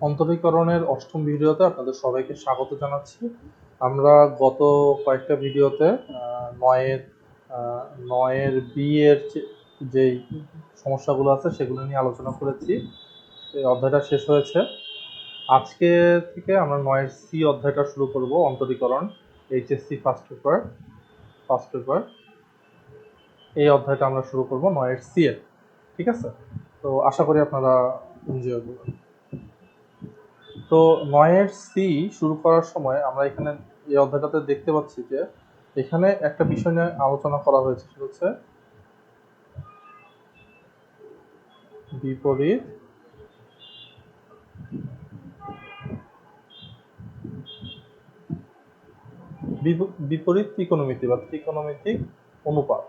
অন্তরীকরণের অষ্টম ভিডিওতে আপনাদের সবাইকে স্বাগত জানাচ্ছি। আমরা গত কয়েকটা ভিডিওতে নয়ের নয়ের বি এর যে- যেই সমস্যাগুলো আছে সেগুলো নিয়ে আলোচনা করেছি। এই অধ্যায়টা শেষ হয়েছে। আজকে থেকে আমরা নয়ের সি অধ্যায়টা শুরু করব, অন্তরীকরণ, HSC first paper first paper. এই অধ্যায়টা আমরা শুরু করব নয়ের সি এর ঠিক আছে? তো আশা করি আপনারা এনজয় করবেন। তো নয়ের সি শুরু করার সময় আমরা এখানে এই অধ্যায়টাতে দেখতে পাচ্ছি যে এখানে একটা বিষয় নিয়ে আলোচনা করা হয়েছে, সেটা হচ্ছে বিপরীত বিপ- বিপরীত ত্রিকোণমিতি বা ত্রিকোণমিতিক অনুপাত।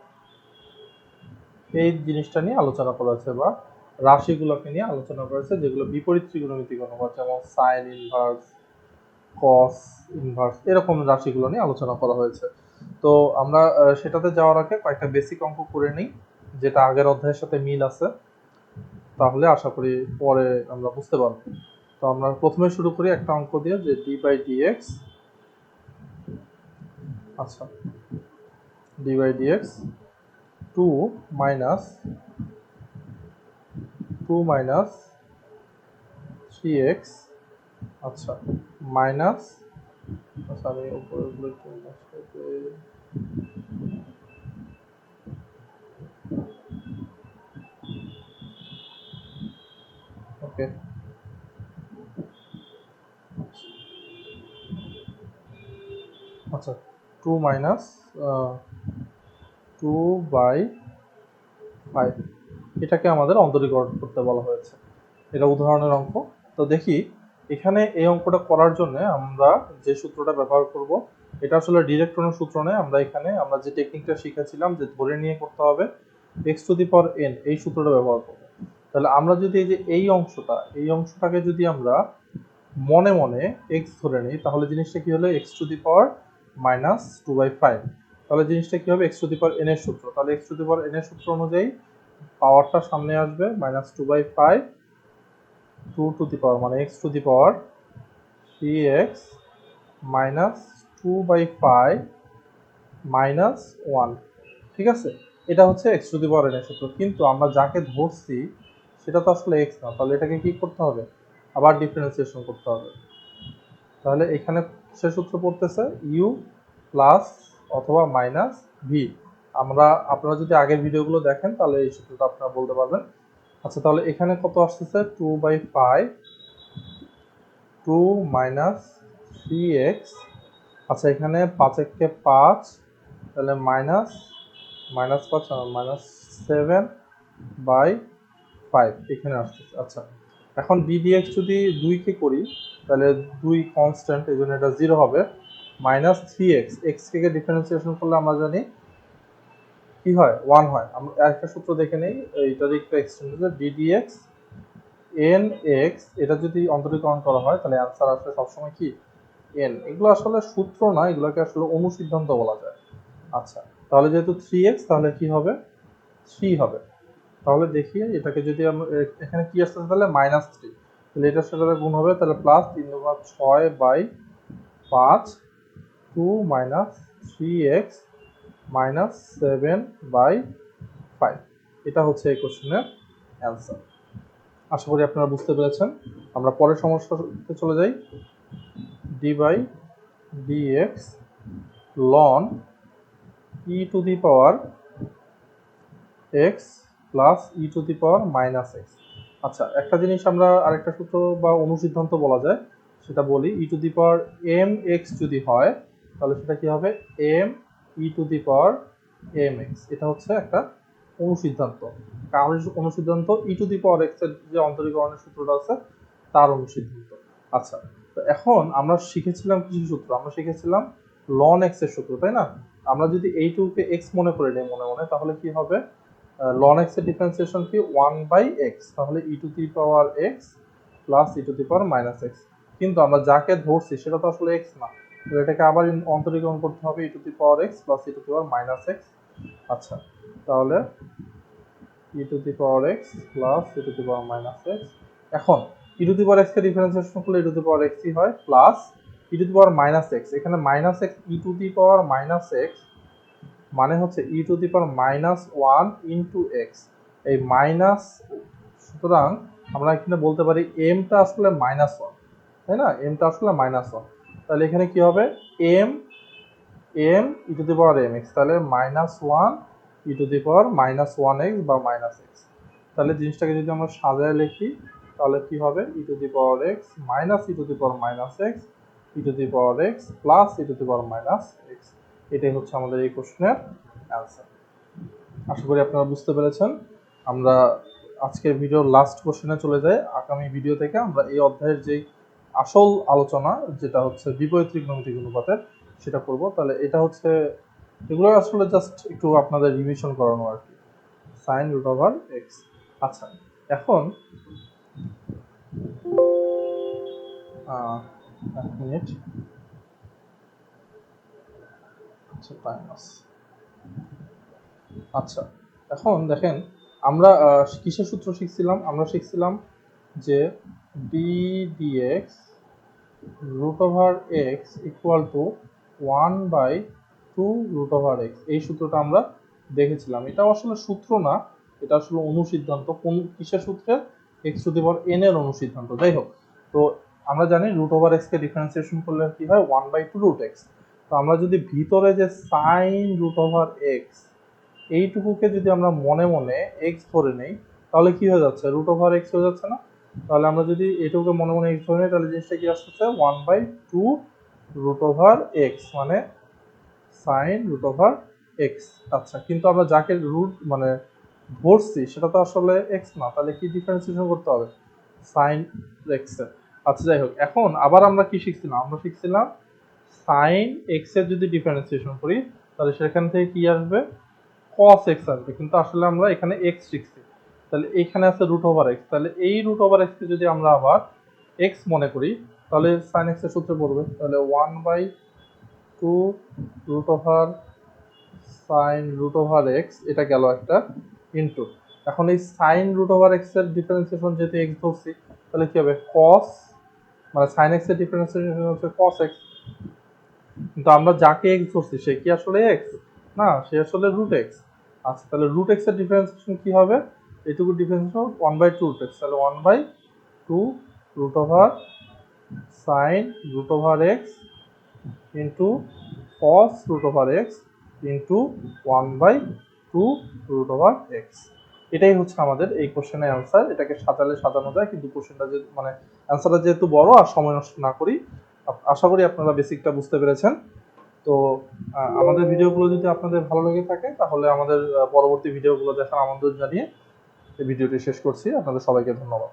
এই জিনিসটা নিয়ে আলোচনা করা হয়েছে বা রাশিগুলোকে নিয়ে আলোচনা করেছে, যেগুলো বিপরীত ত্রিকোণমিতিক অনুপাত, যেমন সাইন ইনভার্স কস ইনভার্স এরকম রাশিগুলো নিয়ে আলোচনা করা হয়েছে। তো আমরা সেটাতে যাওয়ার আগে কয়েকটা বেসিক অঙ্ক করে নিই, যেটা আগের অধ্যায়ের সাথে মিল আছে। তাহলে আশা করি পরে আমরা বুঝতে পারব। তো আমরা প্রথমে শুরু করি একটা অঙ্ক দিয়ে, যে ডি বাই ডি এক্স আচ্ছা D by D X two minus minus three X আচ্ছা মাইনাস আচ্ছা আমি উপরেগুলো একটু ওকে আচ্ছা two minus two by five. এটাকে আমাদের অন্তরীকরণ করতে বলা হয়েছে। এটা উদাহরণের অঙ্ক। তো দেখি, এখানে এই অঙ্কটা করার জন্য আমরা যে সূত্রটা ব্যবহার করব, এটা আসলে ডিরেক্ট কোনো সূত্র নয়। আমরা এখানে, আমরা যে টেকনিকটা শিখেছিলাম, যে ধরে নিয়ে করতে হবে X to the power N এই সূত্রটা ব্যবহার করব। তাহলে আমরা যদি এই যে এই অংশটা, এই অংশটাকে যদি আমরা মনে মনে এক্স ধরে নিই, তাহলে জিনিসটা কি হলো? X to the power minus two by five তাহলে জিনিসটা কি হবে? X to the power N এর সূত্র। তাহলে X to the power N এর সূত্র অনুযায়ী পাওয়ারটা সামনে আসবে minus two by five to to the power মানে X to the power three X minus two by five minus one ঠিক আছে? এটা হচ্ছে X to the power N সূত্র কিন্তু আমরা যাকে ধরছি, সেটা তো আসলে এক্স না। তাহলে এটাকে কি করতে হবে? আবার ডিফারেন্সিয়েশন করতে হবে। তাহলে এখানে সে সূত্র পড়তেছে ইউ প্লাস অথবা মাইনাস ভি আমরা, আপনারা যদি আগের ভিডিওগুলো দেখেন, তাহলে এই সূত্রটা আপনারা বলতে পারবেন। আচ্ছা তাহলে এখানে কত আসতেছে? Two by five two minus three X আচ্ছা এখানে পাঁচ এককে পাঁচ, তাহলে মাইনাস মাইনাস পাঁচ মাইনাস সেভেন বাই ফাইভ এখানে আসতেছে। আচ্ছা এখন ডিডিএক্স যদি দুইকে করি, তাহলে দুই কনস্ট্যান্ট এই জন্য এটা জিরো হবে। মাইনাস থ্রি এক্স এক্স থেকে ডিফারেন্সিয়েশন করলে আমরা জানি কি হয়? ওয়ান হয়। আমরা একটা সূত্র দেখে নেই। এইটার একটু এক্সটেন্ড ডিডিএক্স এন এক্স এটা যদি অন্তরীকরণ করা হয়, তাহলে অ্যান্সার আসলে সবসময় কি? এন এগুলো আসলে সূত্র না, এগুলোকে আসলে অনুসিদ্ধান্ত বলা যায়। আচ্ছা তাহলে যেহেতু থ্রি এক্স তাহলে কি হবে? থ্রি হবে। তাহলে দেখি, এটাকে যদি আমরা এখানে কি আসছে তাহলে মাইনাস থ্রি তাহলে এটার সাথে গুণ হবে, তাহলে প্লাস তিন দুগুণ ছয় বাই পাঁচ two minus three X minus seven by five এটা হচ্ছে এই কোশ্চেনের অ্যান্সার আশা করি আপনারা বুঝতে পেরেছেন। আমরা পরের সমস্যাতে চলে যাই। D by D X loan E to the power X plus E to the power minus X আচ্ছা একটা জিনিস আমরা আরেকটা সূত্র বা অনুসিদ্ধান্ত বলা যায়, সেটা বলি। E to the power M X যদি হয়, তাহলে সেটা কি হবে? M E to the power M X এটা হচ্ছে একটা অনুসিদ্ধান্ত। অনুসিদ্ধান্ত? ই টু দি পাওয়ার এক্সের যে অন্তরীকরণের সূত্রটা আছে, তার অনুসিদ্ধান্ত। আচ্ছা তো এখন আমরা শিখেছিলাম কিছু সূত্র। আমরা শিখেছিলাম লন এক্সের সূত্র, তাই না? আমরা যদি এই টুকে এক্স মনে করে নিই মনে মনে, তাহলে কি হবে? লন এক্সের ডিফারেন্সিয়েশন কি? ওয়ান বাই এক্স তাহলে E to the power X plus E to the power minus X কিন্তু আমরা যাকে ধরছি, সেটা তো আসলে এক্স না। এটাকে আবার অন্তরীকরণ করতে হবে E to the power X plus E to the power minus X আচ্ছা তাহলে E to the power X plus E to the power minus X এখন E to the power X K differentiation করলে E to the power এক্সই হয়? Plus E to the power minus X এখানে minus X E to the power minus X মানে হচ্ছে E to the power minus one into X এই minus সুতরাং আমরা এখানে বলতে পারি এমটা আসলে মাইনাস ওয়ান তাই না? এমটা আসলে মাইনাস ওয়ান তাহলে এখানে কি হবে? M M E to the power M X তাহলে minus one E to the power minus one X বা মাইনাস এক্স তাহলে জিনিসটাকে যদি আমরা সাজায় লিখি, তাহলে কি হবে? E to the power X minus E to the power minus X E to the power X plus E to the power minus X এটাই হচ্ছে আমাদের এই কোশ্চেনের অ্যান্সার আশা করি আপনারা বুঝতে পেরেছেন। আমরা আজকের ভিডিওর লাস্ট কোশ্চেনে চলে যাই। আগামী ভিডিও থেকে আমরা এই অধ্যায়ের যেই আসল আলোচনা, যেটা হচ্ছে বিপরীত ত্রিকোণমিতিক অনুপাতের, সেটা করব। তাহলে এটা হচ্ছে, এগুলো আসলে জাস্ট একটু আপনাদের রিভিশন করানো আর কি। সাইন রুট ওভার এক্স আচ্ছা এখন এক মিনিট। আচ্ছা আচ্ছা এখন দেখেন, আমরা কিসের সূত্র শিখছিলাম? আমরা শিখছিলাম যে D D X root over X equal to one by two root over X এই সূত্রটা আমরা দেখেছিলাম। এটা আসলে সূত্র না, এটা আসলে অনুসিদ্ধান্ত। কোন কিসের সূত্রে? X to the power N এর অনুসিদ্ধান্ত। যাই হোক, তো আমরা জানি রুট ওভার এক্স কে ডিফারেন্সিয়েশন করলে কি হয়? One by two root X তো আমরা যদি ভিতরে যে সাইন রুট ওভার এক্স এইটুকুকে যদি আমরা মনে মনে এক্স ধরে নেই, তাহলে কি হয়ে যাচ্ছে? রুট ওভার এক্স হয়ে যাচ্ছে না? তাহলে আমরা যদি এটুকুকে মনে মনে এক্স ধরে তাহলে জিনিসটা কি আসতেছে one by two root over X মানে সাইন রুট ওভার এক্স আচ্ছা কিন্তু আমরা যাকে রুট মানে ধরছি, সেটা তো আসলে এক্স না। তাহলে কি ডিফারেন্সিয়েশন করতে হবে? সাইন এক্সের আচ্ছা যাই হোক, এখন আবার আমরা কি শিখছিলাম? আমরা শিখছিলাম সাইন এক্সের যদি ডিফারেন্সিয়েশন করি, তাহলে সেখান থেকে কি আসবে? cos এক্স আসবে। কিন্তু আসলে আমরা এখানে এক্স শিখছি। তাহলে এইখানে আছে রুট ওভার এক্স তাহলে এই রুট ওভার এক্সকে যদি আমরা আবার এক্স মনে করি, তাহলে সাইন এক্সের সূত্রে পড়বে। তাহলে one by two root over sine root over X এটা গেল একটা ইনটু এখন এই সাইন রুট ওভার এক্সের ডিফারেন্সিয়েশন যেহেতু এক্স ধরছি, তাহলে কি হবে? কস মানে সাইন এক্সের ডিফারেন্সিয়েশন হচ্ছে কস এক্স কিন্তু আমরা যাকে এক্স ধরছি, সে কি আসলে এক্স না, সে আসলে রুট এক্স আচ্ছা তাহলে রুট এক্সের ডিফারেন্সিয়েশন কি হবে? এটুকু differentiation one by two root X তাহলে one by two root over sine root over X into cos root over X into one by two root over X এটাই হচ্ছে আমাদের এই কোশ্চেনের অ্যান্সার এটাকে সাজালে সাজানো যায়, কিন্তু কোশ্চেনটা যে মানে অ্যান্সারটা যেহেতু বড় আর সময় নষ্ট না করি আশা করি আপনারা বেসিকটা বুঝতে পেরেছেন। তো আমাদের ভিডিওগুলো যদি আপনাদের ভালো লেগে থাকে, তাহলে আমাদের পরবর্তী ভিডিওগুলো দেখার আমন্ত্রণ জানিয়ে ভিডিওটি শেষ করছি। আপনাদের সবাইকে ধন্যবাদ।